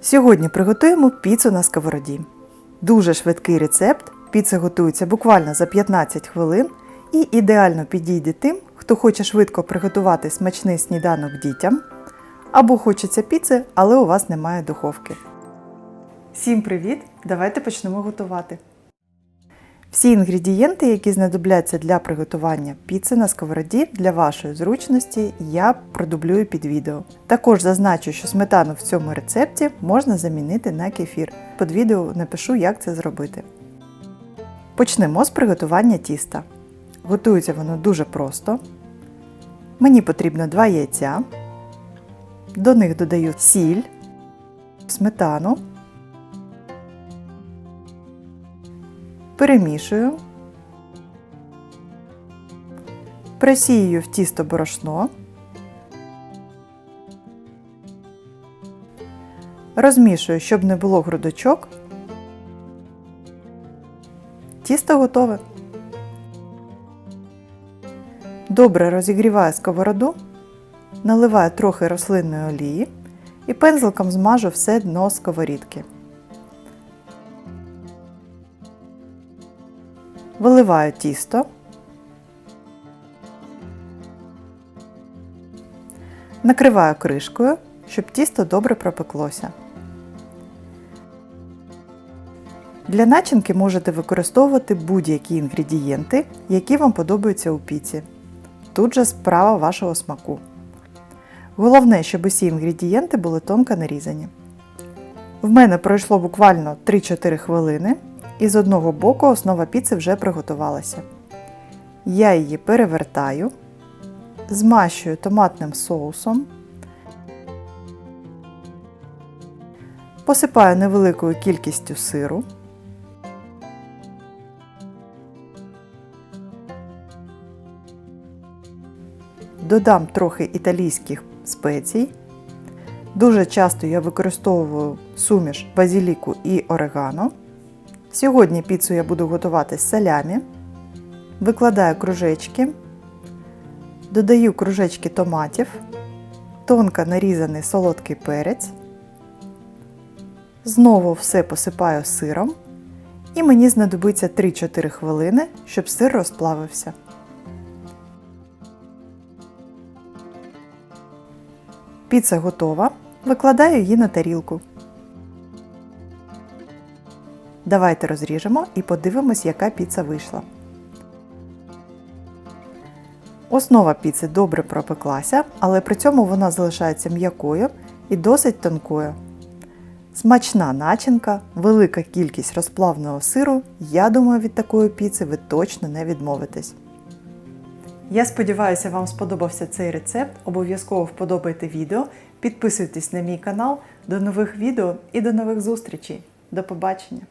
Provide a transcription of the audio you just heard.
Сьогодні приготуємо піцу на сковороді. Дуже швидкий рецепт. Піца готується буквально за 15 хвилин і ідеально підійде тим, хто хоче швидко приготувати смачний сніданок дітям, або хочеться піци, але у вас немає духовки. Всім привіт! Давайте почнемо готувати. Всі інгредієнти, які знадобляться для приготування піци на сковороді для вашої зручності, я продублюю під відео. Також зазначу, що сметану в цьому рецепті можна замінити на кефір. Під відео напишу, як це зробити. Почнемо з приготування тіста. Готується воно дуже просто. Мені потрібно 2 яйця. До них додаю сіль, сметану. Перемішую. Просію в тісто борошно. Розмішую, щоб не було грудочок. Тісто готове. Добре розігріваю сковороду, наливаю трохи рослинної олії і пензликом змажу все дно сковорідки. Виливаю тісто. Накриваю кришкою, щоб тісто добре пропеклося. Для начинки можете використовувати будь-які інгредієнти, які вам подобаються у піці. Тут же справа вашого смаку. Головне, щоб усі інгредієнти були тонко нарізані. В мене пройшло буквально 3-4 хвилини, і з одного боку основа піци вже приготувалася. Я її перевертаю, змащую томатним соусом, посипаю невеликою кількістю сиру. Додам трохи італійських спецій. Дуже часто я використовую суміш базіліку і орегано. Сьогодні піцу я буду готувати з салямі. Викладаю кружечки, додаю кружечки томатів, тонко нарізаний солодкий перець. Знову все посипаю сиром. І мені знадобиться 3-4 хвилини, щоб сир розплавився. Піца готова. Викладаю її на тарілку. Давайте розріжемо і подивимось, яка піца вийшла. Основа піци добре пропеклася, але при цьому вона залишається м'якою і досить тонкою. Смачна начинка, велика кількість розплавного сиру. Я думаю, від такої піци ви точно не відмовитесь. Я сподіваюся, вам сподобався цей рецепт. Обов'язково вподобайте відео, підписуйтесь на мій канал. До нових відео і до нових зустрічей. До побачення!